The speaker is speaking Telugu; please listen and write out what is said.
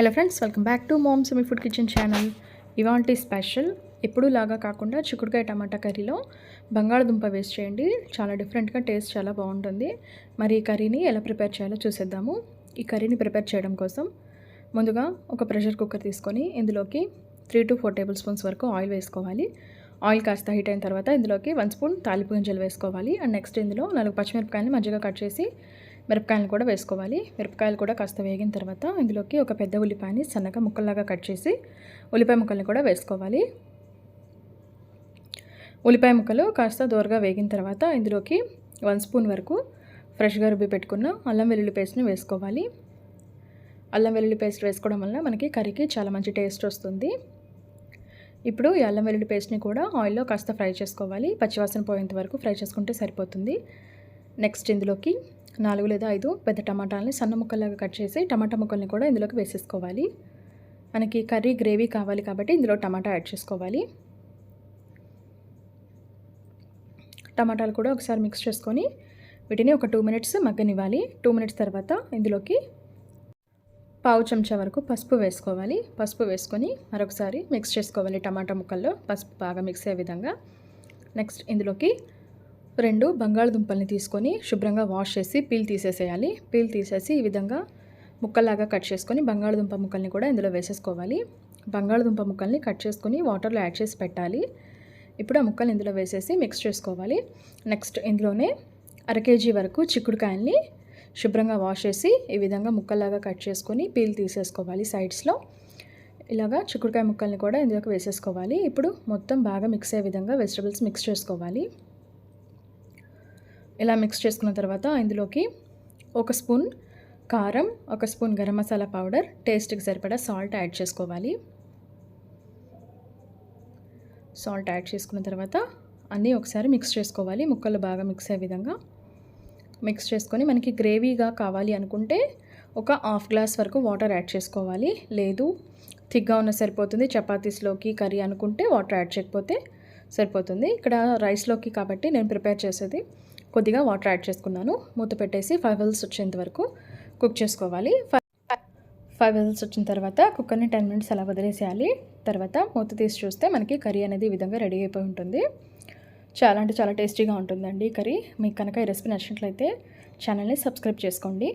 Hello friends welcome back to mom semi food kitchen channel ఇవాంటి special ఎప్పుడూ లాగా కాకుండా చిక్కుడుకాయ టమాటా కర్రీలో బంగాళదుంప వేస్ట్ చేయండి. చాలా డిఫరెంట్గా టేస్ట్ చాలా బాగుంటుంది. మరి ఈ కర్రీని ఎలా ప్రిపేర్ చేయాలో చూసేద్దాము. ఈ కర్రీని ప్రిపేర్ చేయడం కోసం ముందుగా ఒక ప్రెషర్ కుక్కర్ తీసుకొని ఇందులోకి three to four tablespoons వరకు ఆయిల్ వేసుకోవాలి. ఆయిల్ కాస్త హీట్ అయిన తర్వాత ఇందులోకి వన్ స్పూన్ తాలిపు గింజలు వేసుకోవాలి. అండ్ నెక్స్ట్ ఇందులో నాలుగు పచ్చిమిరపకాయలు మధ్యగా కట్ చేసి మిరపకాయలు కూడా వేసుకోవాలి. మిరపకాయలు కూడా కాస్త వేగిన తర్వాత ఇందులోకి ఒక పెద్ద ఉల్లిపాయని సన్నగా ముక్కల్లాగా కట్ చేసి ఉల్లిపాయ ముక్కల్ని కూడా వేసుకోవాలి. ఉల్లిపాయ ముక్కలు కాస్త దూరగా వేగిన తర్వాత ఇందులోకి వన్ స్పూన్ వరకు ఫ్రెష్గా రుబ్బి పెట్టుకున్న అల్లం వెల్లుల్లి పేస్ట్ని వేసుకోవాలి. అల్లం వెల్లుల్లి పేస్ట్ వేసుకోవడం వల్ల మనకి కర్రీకి చాలా మంచి టేస్ట్ వస్తుంది. ఇప్పుడు ఈ అల్లం వెల్లుల్లి పేస్ట్ని కూడా ఆయిల్లో కాస్త ఫ్రై చేసుకోవాలి. పచ్చివాసన పోయేంత వరకు ఫ్రై చేసుకుంటే సరిపోతుంది. నెక్స్ట్ ఇందులోకి నాలుగు లేదా ఐదు పెద్ద టమాటాలని సన్న ముక్కలాగా కట్ చేసి టమాటా ముక్కల్ని కూడా ఇందులోకి వేసేసుకోవాలి. మనకి కర్రీ గ్రేవీ కావాలి కాబట్టి ఇందులో టమాటా యాడ్ చేసుకోవాలి. టమాటాలు కూడా ఒకసారి మిక్స్ చేసుకొని వీటిని ఒక టూ మినిట్స్ మగ్గనివ్వాలి. టూ మినిట్స్ తర్వాత ఇందులోకి పావు చెంచా వరకు పసుపు వేసుకోవాలి. పసుపు వేసుకొని మరొకసారి మిక్స్ చేసుకోవాలి టమాటా ముక్కల్లో. పసుపు బాగా మిక్స్ అయ్యే విధంగా. నెక్స్ట్ ఇందులోకి రెండు బంగాళదుంపల్ని తీసుకొని శుభ్రంగా వాష్ చేసి పీల్ తీసేసేయాలి. పీల్ తీసేసి ఈ విధంగా ముక్కల్లాగా కట్ చేసుకొని బంగాళదుంప ముక్కల్ని కూడా ఇందులో వేసేసుకోవాలి. బంగాళదుంప ముక్కల్ని కట్ చేసుకొని వాటర్లో యాడ్ చేసి పెట్టాలి. ఇప్పుడు ఆ ముక్కలు ఇందులో వేసేసి మిక్స్ చేసుకోవాలి. నెక్స్ట్ ఇందులోనే అర కేజీ వరకు చిక్కుడుకాయల్ని శుభ్రంగా వాష్ చేసి ఈ విధంగా ముక్కల్లాగా కట్ చేసుకొని పీల్ తీసేసుకోవాలి సైడ్స్లో. ఇలాగా చిక్కుడుకాయ ముక్కల్ని కూడా ఇందులోకి వేసేసుకోవాలి. ఇప్పుడు మొత్తం బాగా మిక్స్ అయ్యే విధంగా వెజిటబుల్స్ మిక్స్ చేసుకోవాలి. ఇలా మిక్స్ చేసుకున్న తర్వాత ఇందులోకి ఒక స్పూన్ కారం ఒక స్పూన్ గరం మసాలా పౌడర్ టేస్ట్కి సరిపడా సాల్ట్ యాడ్ చేసుకోవాలి. సాల్ట్ యాడ్ చేసుకున్న తర్వాత అన్నీ ఒకసారి మిక్స్ చేసుకోవాలి. ముక్కలు బాగా మిక్స్ అయ్యే విధంగా మిక్స్ చేసుకొని మనకి గ్రేవీగా కావాలి అనుకుంటే ఒక హాఫ్ గ్లాస్ వరకు వాటర్ యాడ్ చేసుకోవాలి. లేదు థిక్గా ఉన్న సరిపోతుంది. చపాతీస్లోకి కర్రీ అనుకుంటే వాటర్ యాడ్ చేయకపోతే సరిపోతుంది. ఇక్కడ రైస్లోకి కాబట్టి నేను ప్రిపేర్ చేసేది కొద్దిగా వాటర్ యాడ్ చేసుకున్నాను. మూత పెట్టేసి ఫైవ్ విల్స్ వచ్చేంత వరకు కుక్ చేసుకోవాలి. ఫైవ్ విల్స్ వచ్చిన తర్వాత కుక్కర్ని టెన్ మినిట్స్ అలా వదిలేసేయాలి. తర్వాత మూత తీసి చూస్తే మనకి కర్రీ అనేది ఈ విధంగా రెడీ అయిపోయి ఉంటుంది. చాలా అంటే చాలా టేస్టీగా ఉంటుందండి కర్రీ. మీకు కనుక ఈ రెసిపీ నచ్చినట్లయితే ఛానల్ని సబ్స్క్రైబ్ చేసుకోండి.